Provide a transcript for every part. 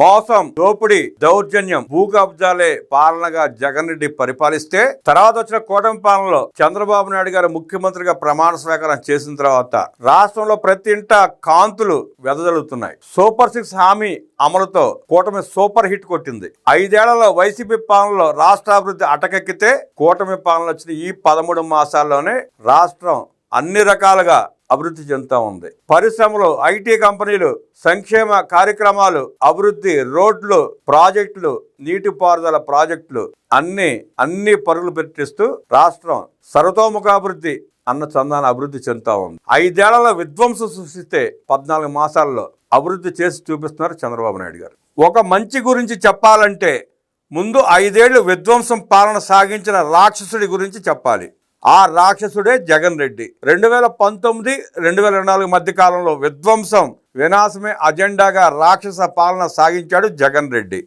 మోసం దోపిడీ దౌర్జన్యం భూ కబ్జాలే పాలనగా జగన్ రెడ్డి పరిపాలిస్తే తర్వాత వచ్చిన కూటమి పాలనలో చంద్రబాబు నాయుడు గారు ముఖ్యమంత్రిగా ప్రమాణ స్వీకారం చేసిన తర్వాత రాష్ట్రంలో ప్రతి ఇంట కాంతులు వెదజల్లుతున్నాయి. సూపర్ సిక్స్ హామీ అమలుతో కూటమి సూపర్ హిట్ కొట్టింది. ఐదేళ్ళలో వైసీపీ పాలనలో రాష్ట్రాభివృద్ధి అటకెక్కితే కూటమి పాలన వచ్చిన ఈ పదమూడు మాసాల్లోనే రాష్ట్రం అన్ని రకాలుగా అభివృద్ధి చెందుతా ఉంది. పరిశ్రమలు ఐటీ కంపెనీలు సంక్షేమ కార్యక్రమాలు అభివృద్ధి రోడ్లు ప్రాజెక్టులు నీటిపారుదల ప్రాజెక్టులు అన్ని అన్ని పరుగులు పెట్టిస్తూ రాష్ట్రం సర్వతోముఖాభివృద్ధి అన్న చందాన అభివృద్ధి చెందుతా ఉంది. ఐదేళ్ళలో విధ్వంసం సృష్టిస్తే పద్నాలుగు మాసాల్లో అభివృద్ధి చేసి చూపిస్తున్నారు చంద్రబాబు నాయుడు గారు. ఒక మంచి గురించి చెప్పాలంటే ముందు ఐదేళ్ళు విధ్వంసం పాలన సాగించిన రాక్షసుడి గురించి చెప్పాలి. ఆ రాక్షసుడే జగన్ రెడ్డి. రెండు వేల పంతొమ్మిది రెండు వేల ఇరవై నాలుగు మధ్య కాలంలో విధ్వంసం వినాశమే అజెండాగా రాక్షస పాలన సాగించాడు జగన్ రెడ్డి.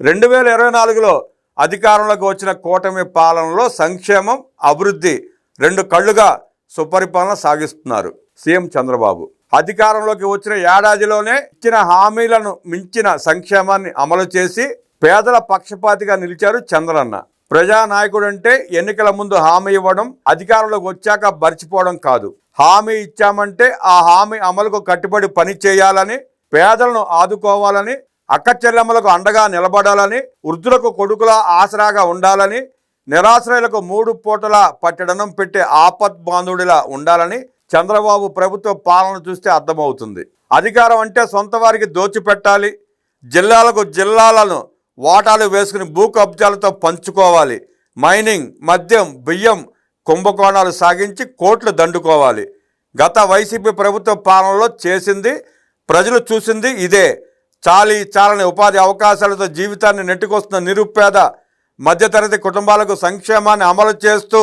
రెండు వేల ఇరవై నాలుగులో అధికారంలోకి వచ్చిన కూటమి పాలనలో సంక్షేమం అభివృద్ధి రెండు కళ్ళుగా సుపరిపాలన సాగిస్తున్నారు సీఎం చంద్రబాబు. అధికారంలోకి వచ్చిన ఏడాదిలోనే ఇచ్చిన హామీలను మించిన సంక్షేమాన్ని అమలు చేసి పేదల పక్షపాతిగా నిలిచారు చంద్రన్న. ప్రజానాయకుడు అంటే ఎన్నికల ముందు హామీ ఇవ్వడం అధికారంలోకి వచ్చాక మర్చిపోవడం కాదు. హామీ ఇచ్చామంటే ఆ హామీ అమలుకు కట్టుబడి పని చేయాలని పేదలను ఆదుకోవాలని అక్కచెల్లెమ్మలకు అండగా నిలబడాలని వృద్ధులకు కొడుకుల ఆసరాగా ఉండాలని నిరాశ్రయులకు మూడు పూటల పట్టడనం పెట్టే ఆపత్ బాంధుడిలా ఉండాలని చంద్రబాబు ప్రభుత్వ పాలన చూస్తే అర్థమవుతుంది. అధికారం అంటే సొంత వారికి దోచిపెట్టాలి. జిల్లాలకు జిల్లాలను వాటాలు వేసుకుని భూ కబ్జాలతో పంచుకోవాలి. మైనింగ్ మద్యం బియ్యం కుంభకోణాలు సాగించి కోట్లు దండుకోవాలి. గత వైసీపీ ప్రభుత్వ పాలనలో చేసింది ప్రజలు చూసింది ఇదే. చాలి చాలని ఉపాధి అవకాశాలతో జీవితాన్ని నెట్టుకొస్తున్న నిరుపేద మధ్యతరగతి కుటుంబాలకు సంక్షేమాన్ని అమలు చేస్తూ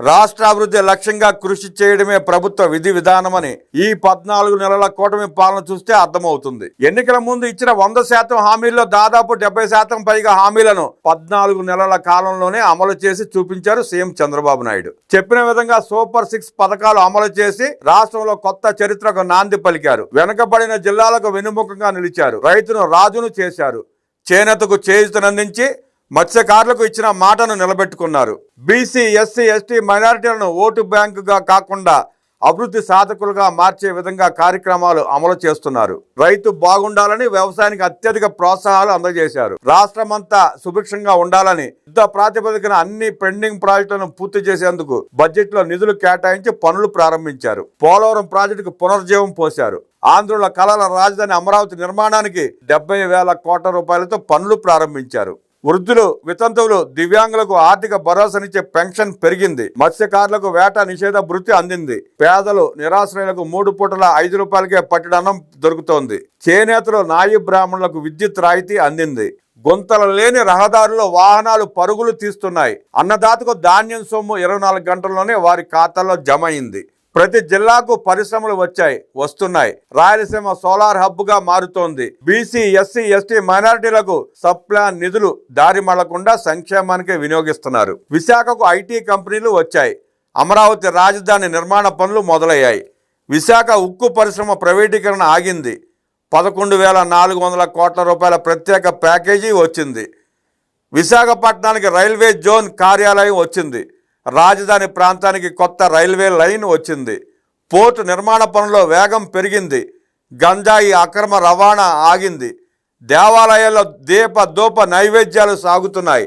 రాష్ట్రాభివృద్ధి లక్ష్యంగా కృషి చేయడమే ప్రభుత్వ విధి విధానమని ఈ పద్నాలుగు నెలల కూటమి పాలన చూస్తే అర్థమవుతుంది. ఎన్నికల ముందు ఇచ్చిన వంద శాతం హామీల్లో దాదాపు డెబ్బై శాతం పైగా హామీలను పద్నాలుగు నెలల కాలంలోనే అమలు చేసి చూపించారు సీఎం చంద్రబాబు నాయుడు. చెప్పిన విధంగా సూపర్ సిక్స్ పథకాలు అమలు చేసి రాష్ట్రంలో కొత్త చరిత్రకు నాంది పలికారు. వెనుకబడిన జిల్లాలకు వెనుముఖంగా నిలిచారు. రైతును రాజును చేశారు. చేనేతకు చేయుతనందించి మత్స్యకారులకు ఇచ్చిన మాటను నిలబెట్టుకున్నారు. బీసీ ఎస్సీ ఎస్టీ మైనారిటీలను ఓటు బ్యాంకుగా కాకుండా అభివృద్ధి సాధకులుగా మార్చే విధంగా కార్యక్రమాలు అమలు చేస్తున్నారు. రైతు బాగుండాలని వ్యవసాయానికి అత్యధిక ప్రోత్సాహాలు అందజేశారు. రాష్ట్రమంతా సుభిక్షంగా ఉండాలని యుద్ధ ప్రాతిపదికన అన్ని పెండింగ్ ప్రాజెక్టులను పూర్తి చేసేందుకు బడ్జెట్లో నిధులు కేటాయించి పనులు ప్రారంభించారు. పోలవరం ప్రాజెక్టుకు పునర్జీవం పోశారు. ఆంధ్రుల కళల రాజధాని అమరావతి నిర్మాణానికి డెబ్బై వేల కోట్ల రూపాయలతో పనులు ప్రారంభించారు. వృద్ధులు వితంతువులు దివ్యాంగులకు ఆర్థిక భరోసానిచ్చే పెన్షన్ పెరిగింది. మత్స్యకారులకు వేట నిషేధ భృతి అందింది. పేదలు నిరాశ్రయులకు మూడు పూటల ఐదు రూపాయలకే పట్టడనం దొరుకుతోంది. చేనేతలు నాయి బ్రాహ్మణులకు విద్యుత్ రాయితీ అందింది. గుంతలు లేని రహదారుల్లో వాహనాలు పరుగులు తీస్తున్నాయి. అన్నదాతకు ధాన్యం సొమ్ము ఇరవై నాలుగు గంటల్లోనే వారి ఖాతాలో జమ అయింది. ప్రతి జిల్లాకు పరిశ్రమలు వచ్చాయి వస్తున్నాయి. రాయలసీమ సోలార్ హబ్గా మారుతోంది. బీసీ ఎస్సీ ఎస్టీ మైనారిటీలకు సప్లాన్ నిధులు దారి మళ్ళకుండా సంక్షేమానికి వినియోగిస్తున్నారు. విశాఖకు ఐటీ కంపెనీలు వచ్చాయి. అమరావతి రాజధాని నిర్మాణ పనులు మొదలయ్యాయి. విశాఖ ఉక్కు పరిశ్రమ ప్రైవేటీకరణ ఆగింది. పదకొండు వేల నాలుగు వందల కోట్ల రూపాయల ప్రత్యేక ప్యాకేజీ వచ్చింది. విశాఖపట్నానికి రైల్వే జోన్ కార్యాలయం వచ్చింది. రాజధాని ప్రాంతానికి కొత్త రైల్వే లైన్ వచ్చింది. పోర్టు నిర్మాణ పనుల్లో వేగం పెరిగింది. గంజాయి అక్రమ రవాణా ఆగింది. దేవాలయాల్లో దీప దూప నైవేద్యాలు సాగుతున్నాయి.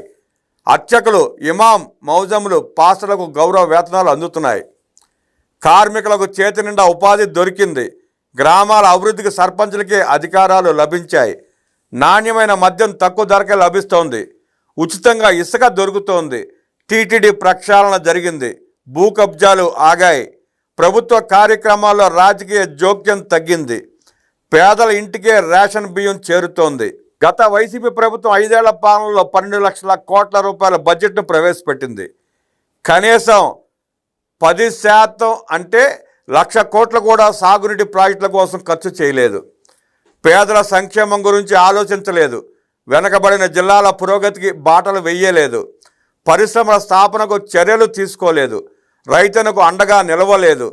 అర్చకులు ఇమాం మౌజములు పాస్టర్లకు గౌరవ వేతనాలు అందుతున్నాయి. కార్మికులకు చేతి నిండా ఉపాధి దొరికింది. గ్రామాల అభివృద్ధికి సర్పంచులకి అధికారాలు లభించాయి. నాణ్యమైన మద్యం తక్కువ ధరకే లభిస్తోంది. ఉచితంగా ఇసుక దొరుకుతోంది. టీటీడీ ప్రక్షాళన జరిగింది. భూ కబ్జాలు ఆగాయి. ప్రభుత్వ కార్యక్రమాల్లో రాజకీయ జోక్యం తగ్గింది. పేదల ఇంటికే రేషన్ బియ్యం చేరుతోంది. గత వైసీపీ ప్రభుత్వం ఐదేళ్ళ పాలనలో పన్నెండు లక్షల కోట్ల రూపాయల బడ్జెట్ను ప్రవేశపెట్టింది. కనీసం పది శాతం అంటే లక్ష కోట్లు కూడా సాగునీటి ప్రాజెక్టుల కోసం ఖర్చు చేయలేదు. పేదల సంక్షేమం గురించి ఆలోచించలేదు. వెనకబడిన జిల్లాల పురోగతికి బాటలు వెయ్యలేదు పరిశ్రమల స్థాపనకు చర్యలు తీసుకోలేదు. రైతులకు అండగా నిలవలేదు.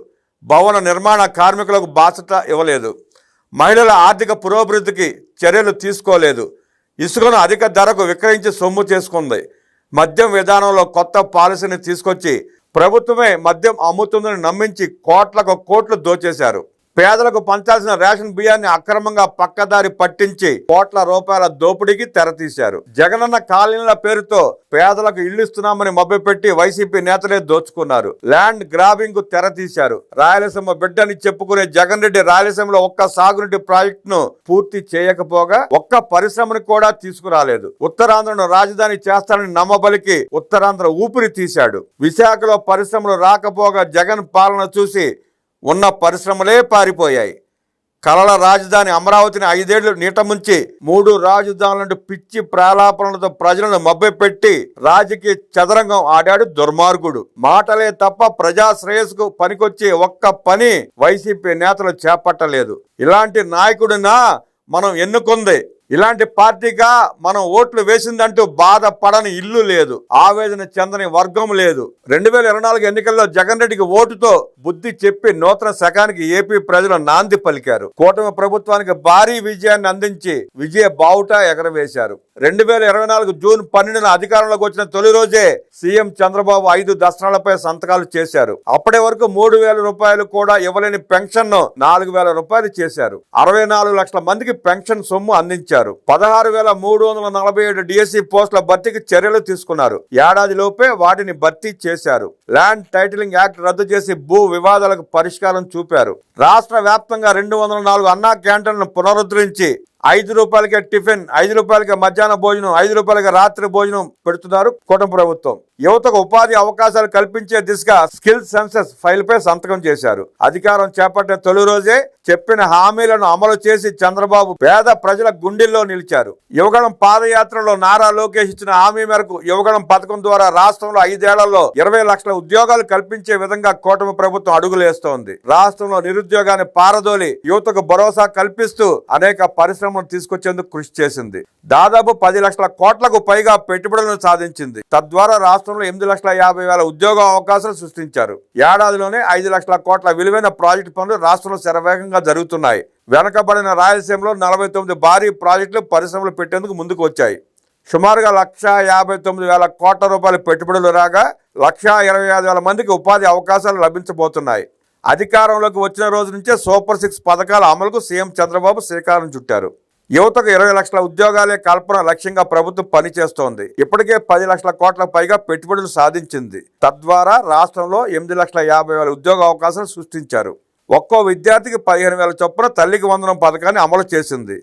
భవన నిర్మాణ కార్మికులకు బాధ్యత ఇవ్వలేదు. మహిళల ఆర్థిక పురోభివృద్ధికి చర్యలు తీసుకోలేదు. ఇసుకను అధిక ధరకు విక్రయించి సొమ్ము చేసుకుంది. మద్యం విధానంలో కొత్త పాలసీని తీసుకొచ్చి ప్రభుత్వమే మద్యం అమ్ముతుందని నమ్మించి కోట్లకు కోట్లు దోచేశారు. పేదలకు పంచాల్సిన రేషన్ బియ్యాన్ని అక్రమంగా పక్కదారి పట్టించి కోట్ల రూపాయల దోపిడీకి తెరతీశారు. జగనన్న కాలనీల పేరుతో పేదలకు ఇళ్ళు ఇస్తున్నామని మభ్యపెట్టి వైసీపీ నేతలే దోచుకున్నారు. ల్యాండ్ గ్రాబింగ్కు తెరతీశారు. రాయలసీమ బిడ్డని చెప్పుకునే జగన్ రెడ్డి రాయలసీమలో ఒక్క సాగునీటి ప్రాజెక్టును పూర్తి చేయకపోగా ఒక్క పరిశ్రమను కూడా తీసుకురాలేదు. ఉత్తరాంధ్రను రాజధాని చేస్తానని నమ్మబలికి ఉత్తరాంధ్ర ఊపిరి తీశాడు. విశాఖలో పరిశ్రమలు రాకపోగా జగన్ పాలన చూసి ఉన్న పరిశ్రమలే పారిపోయాయి. కళల రాజధాని అమరావతిని ఐదేళ్ళు నీటముంచి మూడు రాజధానులను పిచ్చి ప్రాలాపనలతో ప్రజలను మభ్యపెట్టి రాజకీయ చదరంగం ఆడాడు దుర్మార్గుడు. మాటలే తప్ప ప్రజా శ్రేయస్కు పనికొచ్చే ఒక్క పని వైసీపీ నేతలు చేపట్టలేదు. ఇలాంటి నాయకుడినా మనం ఎన్నుకుంది? ఇలాంటి పార్టీగా మనం ఓట్లు వేసిందంటూ బాధపడని ఇల్లు లేదు. ఆవేదన చెందని వర్గం లేదు. రెండు వేల ఇరవై నాలుగు ఎన్నికల్లో జగన్ రెడ్డికి ఓటుతో బుద్ధి చెప్పి నూతన శకానికి ఏపీ ప్రజలు నాంది పలికారు. కూటమి ప్రభుత్వానికి భారీ విజయాన్ని అందించి విజయ బావుట ఎగరవేశారు. రెండు వేల ఇరవై నాలుగు జూన్ పన్నెండున అధికారంలోకి వచ్చిన తొలి రోజే సీఎం చంద్రబాబు ఐదు దసరాలపై సంతకాలు చేశారు. అప్పటి వరకు మూడు వేల రూపాయలు కూడా ఇవ్వలేని పెన్షన్ను నాలుగు వేల రూపాయలు చేశారు. అరవై నాలుగు లక్షల మందికి పెన్షన్ సొమ్ము అందించారు. పదహారు వేల మూడు వందల నలభై ఏడు డిఎస్సి పోస్టుల భర్తీకి చర్యలు తీసుకున్నారు. ఏడాది లోపే వాటిని భర్తీ చేశారు. ల్యాండ్ టైటిలింగ్ యాక్ట్ రద్దు చేసి భూ వివాదాలకు పరిష్కారం చూపారు. రాష్ట్ర వ్యాప్తంగా రెండు వందల నాలుగు అన్నా క్యాంటీన్లను పునరుద్ధరించి ఐదు రూపాయలకే టిఫిన్ ఐదు రూపాయలకే మధ్యాహ్న భోజనం ఐదు రూపాయలకే రాత్రి భోజనం పెడుతున్నారు కూటమి ప్రభుత్వం. యువతకు ఉపాధి అవకాశాలు కల్పించే దిశగా స్కిల్ సెన్సెస్ ఫైల్ పై సంతకం చేశారు. అధికారం చేపట్టిన తొలి రోజే చెప్పిన హామీలను అమలు చేసి చంద్రబాబు పేద ప్రజల గుండెల్లో నిలిచారు. యువగణం పాదయాత్రలో నారా లోకేష్ ఇచ్చిన హామీ మేరకు యువగణం పథకం ద్వారా రాష్ట్రంలో ఐదేళ్ళలో ఇరవై లక్షల ఉద్యోగాలు కల్పించే విధంగా కూటమి ప్రభుత్వం అడుగులేస్తోంది. రాష్ట్రంలో నిరుద్యోగాన్ని పారదోలి యువతకు భరోసా కల్పిస్తూ అనేక పరిశ్రమ కార్యక్రమం తీసుకొచ్చేందుకు కృషి చేసింది. దాదాపు పది లక్షల కోట్లకు పైగా పెట్టుబడులను సాధించింది. తద్వారా రాష్ట్రంలో ఎనిమిది లక్షల యాభై వేల ఉద్యోగ అవకాశాలు సృష్టించారు. ఏడాదిలోనే ఐదు లక్షల కోట్ల విలువైన ప్రాజెక్టు పనులు రాష్ట్రంలో శరవేగంగా జరుగుతున్నాయి. వెనకబడిన రాయలసీమలో నలభై తొమ్మిది భారీ ప్రాజెక్టులు పరిశ్రమలు పెట్టేందుకు ముందుకు వచ్చాయి. సుమారుగా లక్ష యాభై తొమ్మిది వేల కోట్ల రూపాయల పెట్టుబడులు రాగా లక్ష ఇరవై ఐదు వేల మందికి ఉపాధి అవకాశాలు లభించబోతున్నాయి. అధికారంలోకి వచ్చిన రోజు నుంచే సూపర్ సిక్స్ పథకాల అమలుకు సీఎం చంద్రబాబు శ్రీకారం చుట్టారు. యువతకు ఇరవై లక్షల ఉద్యోగాలే కల్పన లక్ష్యంగా ప్రభుత్వం పనిచేస్తోంది. ఇప్పటికే పది లక్షల కోట్ల పైగా పెట్టుబడులు సాధించింది. తద్వారా రాష్ట్రంలో ఎనిమిది లక్షల యాభై వేల ఉద్యోగ అవకాశాలు సృష్టించారు. ఒక్కో విద్యార్థికి పదిహేను వేల చొప్పున తల్లికి వందనం పథకాన్ని అమలు చేసింది.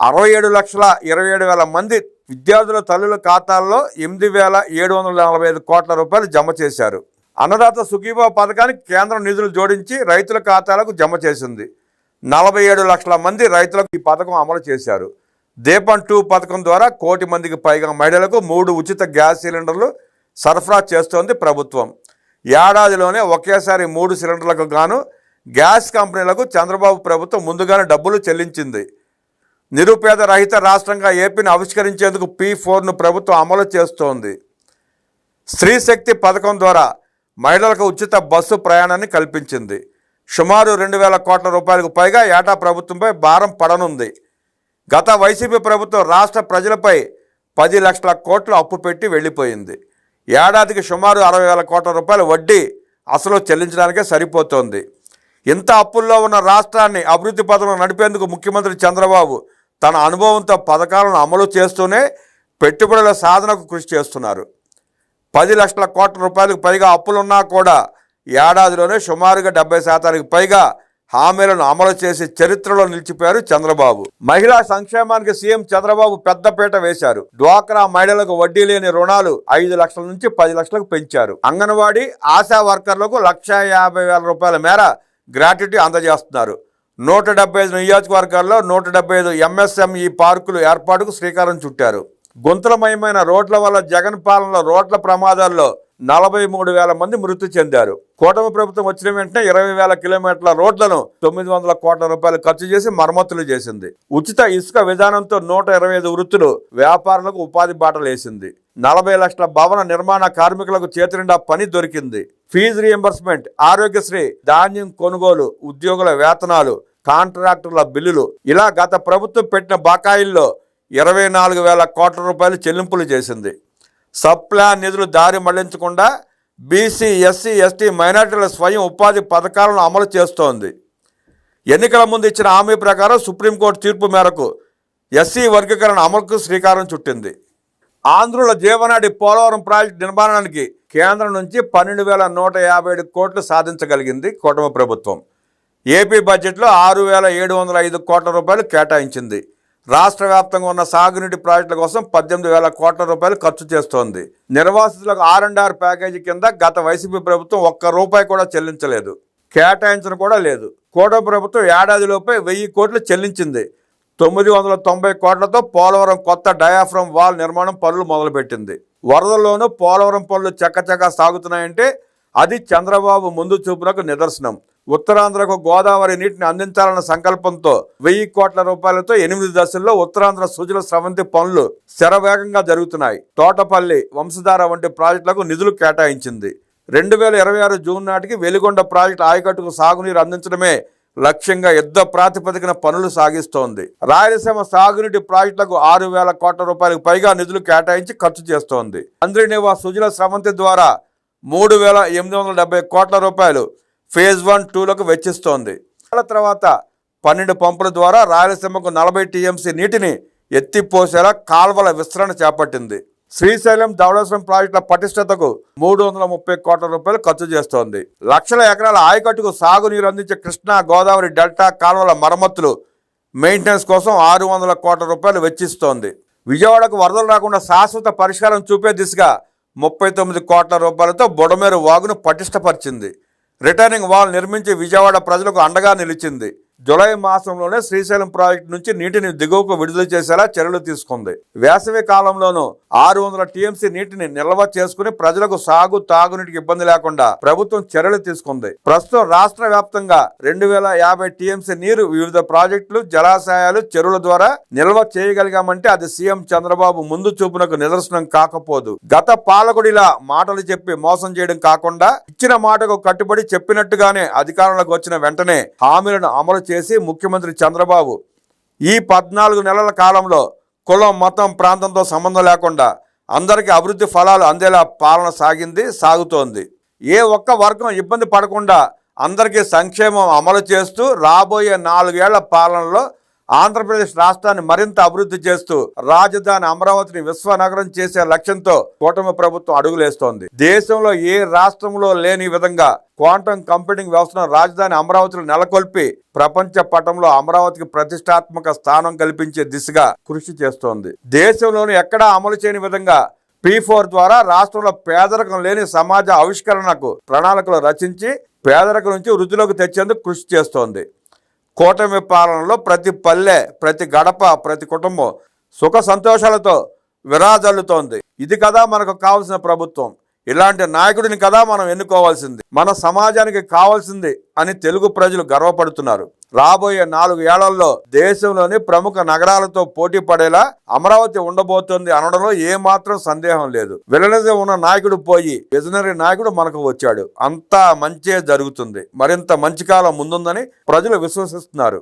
అరవై ఏడు లక్షల ఇరవై ఏడు వేల మంది విద్యార్థుల తల్లుల ఖాతాల్లో ఎనిమిది వేల ఏడు వందల నలభై ఐదు కోట్ల రూపాయలు జమ చేశారు. అన్నదాత సుఖీభావ పథకానికి కేంద్రం నిధులు జోడించి రైతుల ఖాతాలకు జమ చేసింది. నలభై ఏడు లక్షల మంది రైతులకు ఈ పథకం అమలు చేశారు. దీపం టూ పథకం ద్వారా కోటి మందికి పైగా మహిళలకు మూడు ఉచిత గ్యాస్ సిలిండర్లు సరఫరా చేస్తోంది ప్రభుత్వం. ఏడాదిలోనే ఒకేసారి మూడు సిలిండర్లకు గాను గ్యాస్ కంపెనీలకు చంద్రబాబు ప్రభుత్వం ముందుగానే డబ్బులు చెల్లించింది. నిరుపేద రహిత రాష్ట్రంగా ఏపీని ఆవిష్కరించేందుకు పీ ఫోర్ను ప్రభుత్వం అమలు చేస్తోంది. స్త్రీ శక్తి పథకం ద్వారా మహిళలకు ఉచిత బస్సు ప్రయాణాన్ని కల్పించింది. సుమారు రెండు వేల కోట్ల రూపాయలకు పైగా ఏటా ప్రభుత్వంపై భారం పడనుంది. గత వైసీపీ ప్రభుత్వం రాష్ట్ర ప్రజలపై పది లక్షల కోట్లు అప్పు పెట్టి వెళ్ళిపోయింది. ఏడాదికి సుమారు అరవై వేల కోట్ల రూపాయల వడ్డీ అసలు చెల్లించడానికే సరిపోతోంది. ఇంత అప్పుల్లో ఉన్న రాష్ట్రాన్ని అభివృద్ధి పథంలో నడిపేందుకు ముఖ్యమంత్రి చంద్రబాబు తన అనుభవంతో పథకాలను అమలు చేస్తూనే పెట్టుబడుల సాధనకు కృషి చేస్తున్నారు. పది లక్షల కోట్ల రూపాయలకు పైగా అప్పులున్నా కూడా ఏడాదిలోనే సుమారుగా డెబ్బై శాతానికి పైగా హామీలను అమలు చేసి చరిత్రలో నిలిచిపోయారు చంద్రబాబు. మహిళా సంక్షేమానికి సీఎం చంద్రబాబు పెద్దపీట వేశారు. డ్వాక్రా మహిళలకు వడ్డీ లేని రుణాలు ఐదు లక్షల నుంచి పది లక్షలకు పెంచారు. అంగన్వాడీ ఆశా వర్కర్లకు లక్ష యాభై వేల రూపాయల మేర గ్రాట్యుటీ అందజేస్తున్నారు. నూట డెబ్బై ఐదు నియోజకవర్గాల్లో నూట డెబ్బై ఐదు ఎంఎస్ఎంఈ పార్కులు ఏర్పాటుకు శ్రీకారం చుట్టారు. గుంతలమయమైన రోడ్ల వల్ల జగన్ పాలనలో రోడ్ల ప్రమాదాల్లో నలభై మూడు వేల మంది మృతి చెందారు. కూటమి ప్రభుత్వం వచ్చిన వెంటనే ఇరవై వేల కిలోమీటర్ల రోడ్లను తొమ్మిది వందల కోట్ల రూపాయలు ఖర్చు చేసి మరమ్మతులు చేసింది. ఉచిత ఇసుక విధానంతో నూట ఇరవై ఐదు వృత్తులు వ్యాపారులకు ఉపాధి బాటలేసింది. నలభై లక్షల భవన నిర్మాణ కార్మికులకు చేతినిండా పని దొరికింది. ఫీజు రియంబర్స్మెంట్ ఆరోగ్యశ్రీ ధాన్యం కొనుగోలు ఉద్యోగుల వేతనాలు కాంట్రాక్టర్ల బిల్లులు ఇలా గత ప్రభుత్వం పెట్టిన బకాయిల్లో ఇరవై నాలుగు వేల కోట్ల రూపాయలు చెల్లింపులు చేసింది. సప్లాన్ నిధులు దారి మళ్ళించకుండా బీసీ ఎస్సీ ఎస్టీ మైనార్టీల స్వయం ఉపాధి పథకాలను అమలు చేస్తోంది. ఎన్నికల ముందు ఇచ్చిన హామీ ప్రకారం సుప్రీంకోర్టు తీర్పు మేరకు ఎస్సీ వర్గీకరణ అమలుకు శ్రీకారం చుట్టింది. ఆంధ్రుల జీవనాడి పోలవరం ప్రాజెక్టు నిర్మాణానికి కేంద్రం నుంచి పన్నెండు వేల నూట యాభై ఏడు కోట్లు సాధించగలిగింది కూటమి ప్రభుత్వం. ఏపీ బడ్జెట్లో ఆరు వేల ఏడు వందల ఐదు కోట్ల రూపాయలు కేటాయించింది. రాష్ట్ర వ్యాప్తంగా ఉన్న సాగునీటి ప్రాజెక్టుల కోసం పద్దెనిమిది వేల కోట్ల రూపాయలు ఖర్చు చేస్తోంది. నిర్వాసితులకు ఆర్ అండ్ ఆర్ ప్యాకేజీ కింద గత వైసీపీ ప్రభుత్వం ఒక్క రూపాయి కూడా చెల్లించలేదు. కేటాయించడం కూడా లేదు. కూటమి ప్రభుత్వం ఏడాదిలోపే వెయ్యి కోట్లు చెల్లించింది. తొమ్మిది వందల తొంభై కోట్లతో పోలవరం కొత్త డయాఫ్రమ్ వాల్ నిర్మాణం పనులు మొదలుపెట్టింది. వరదల్లోనూ పోలవరం పనులు చక్కచక్క సాగుతున్నాయంటే అది చంద్రబాబు ముందు చూపులకు నిదర్శనం. ఉత్తరాంధ్రకు గోదావరి నీటిని అందించాలన్న సంకల్పంతో వెయ్యి కోట్ల రూపాయలతో ఎనిమిది దశల్లో ఉత్తరాంధ్ర సుజల స్రవంతి పనులు శరవేగంగా జరుగుతున్నాయి. తోటపల్లి వంశధార వంటి ప్రాజెక్టులకు నిధులు కేటాయించింది. రెండు వేల ఇరవై ఆరు జూన్ నాటికి వెలిగొండ ప్రాజెక్టు ఆయకట్టుకు సాగునీరు అందించడమే లక్ష్యంగా యుద్ధ ప్రాతిపదికన పనులు సాగిస్తోంది. రాయలసీమ సాగునీటి ప్రాజెక్టులకు ఆరు వేల కోట్ల రూపాయలకు పైగా నిధులు కేటాయించి ఖర్చు చేస్తోంది. అంద్రినివా సుజల స్రవంతి ద్వారా మూడు వేల ఎనిమిది వందల డెబ్బై కోట్ల రూపాయలు ఫేజ్ వన్ టూలకు వెచ్చిస్తోంది. ఏళ్ళ తర్వాత పన్నెండు పంపుల ద్వారా రాయలసీమకు నలభై టీఎంసీ నీటిని ఎత్తిపోసేలా కాల్వల విస్తరణ చేపట్టింది. శ్రీశైలం ధవళేశ్వరం ప్రాజెక్టుల పటిష్టతకు మూడు వందల ముప్పై కోట్ల రూపాయలు ఖర్చు చేస్తోంది. లక్షల ఎకరాల ఆయకట్టుకు సాగునీరు అందించే కృష్ణా గోదావరి డెల్టా కాలువల మరమ్మతులు మెయింటెనెన్స్ కోసం ఆరు వందల కోట్ల రూపాయలు వెచ్చిస్తోంది. విజయవాడకు వరదలు రాకుండా శాశ్వత పరిష్కారం చూపే దిశగా ముప్పై తొమ్మిది కోట్ల రూపాయలతో బుడమేరు వాగును పటిష్టపరిచింది. రిటర్నింగ్ వాల్ నిర్మించి విజయవాడ ప్రజలకు అండగా నిలిచింది. జులై మాసంలోనే శ్రీశైలం ప్రాజెక్టు నుంచి నీటిని దిగువకు విడుదల చేసేలా చర్యలు తీసుకుంది. వేసవి కాలంలోనూ ఆరు వందల టీఎంసీ నీటిని నిల్వ చేసుకుని ప్రజలకు సాగు తాగునీటికి ఇబ్బంది లేకుండా ప్రభుత్వం చర్యలు తీసుకుంది. ప్రస్తుతం రాష్ట్ర వ్యాప్తంగా రెండు వేల యాభై టీఎంసీ నీరు వివిధ ప్రాజెక్టులు జలాశయాలు చెరువుల ద్వారా నిల్వ చేయగలిగామంటే అది సీఎం చంద్రబాబు ముందు చూపునకు నిదర్శనం కాకపోదు. గత పాలకుడిలా మాటలు చెప్పి మోసం చేయడం కాకుండా ఇచ్చిన మాటకు కట్టుబడి చెప్పినట్టుగానే అధికారంలోకి వచ్చిన వెంటనే హామీలను అమలు చేసి ముఖ్యమంత్రి చంద్రబాబు ఈ పద్నాలుగు నెలల కాలంలో కులం మతం ప్రాంతంతో సంబంధం లేకుండా అందరికీ అభివృద్ధి ఫలాలు అందేలా పాలన సాగింది సాగుతోంది. ఏ ఒక్క వర్గం ఇబ్బంది పడకుండా అందరికీ సంక్షేమం అమలు చేస్తూ రాబోయే నాలుగేళ్ళ పాలనలో ఆంధ్రప్రదేశ్ రాష్ట్రాన్ని మరింత అభివృద్ధి చేస్తూ రాజధాని అమరావతిని విశ్వనగరం చేసే లక్ష్యంతో కూటమి ప్రభుత్వం అడుగులేస్తోంది. దేశంలో ఏ రాష్ట్రంలో లేని విధంగా క్వాంటం కంప్యూటింగ్ వ్యవస్థను రాజధాని అమరావతిలో నెలకొల్పి ప్రపంచ పటంలో అమరావతికి ప్రతిష్టాత్మక స్థానం కల్పించే దిశగా కృషి చేస్తోంది. దేశంలోని ఎక్కడా అమలు చేయని విధంగా పీ ఫోర్ ద్వారా రాష్ట్రంలో పేదరికం లేని సమాజ ఆవిష్కరణకు ప్రణాళికలు రచించి పేదరికం నుంచి వృద్ధిలోకి తెచ్చేందుకు కృషి చేస్తోంది. కూటమి పాలనలో ప్రతి పల్లె ప్రతి గడప ప్రతి కుటుంబం సుఖ సంతోషాలతో విరాజల్లుతోంది. ఇది కదా మనకు కావాల్సిన ప్రభుత్వం. ఇలాంటి నాయకుడిని కదా మనం ఎన్నుకోవాల్సింది. మన సమాజానికి కావాల్సింది అని తెలుగు ప్రజలు గర్వపడుతున్నారు. రాబోయే నాలుగు ఏళ్ళలో దేశంలోని ప్రముఖ నగరాలతో పోటీ పడేలా అమరావతి ఉండబోతోంది అనడంలో ఏమాత్రం సందేహం లేదు. విలనిజం ఉన్న నాయకుడు పోయి విజనరీ నాయకుడు మనకు వచ్చాడు. అంతా మంచే జరుగుతుంది. మరింత మంచి కాలం ముందుందని ప్రజలు విశ్వసిస్తున్నారు.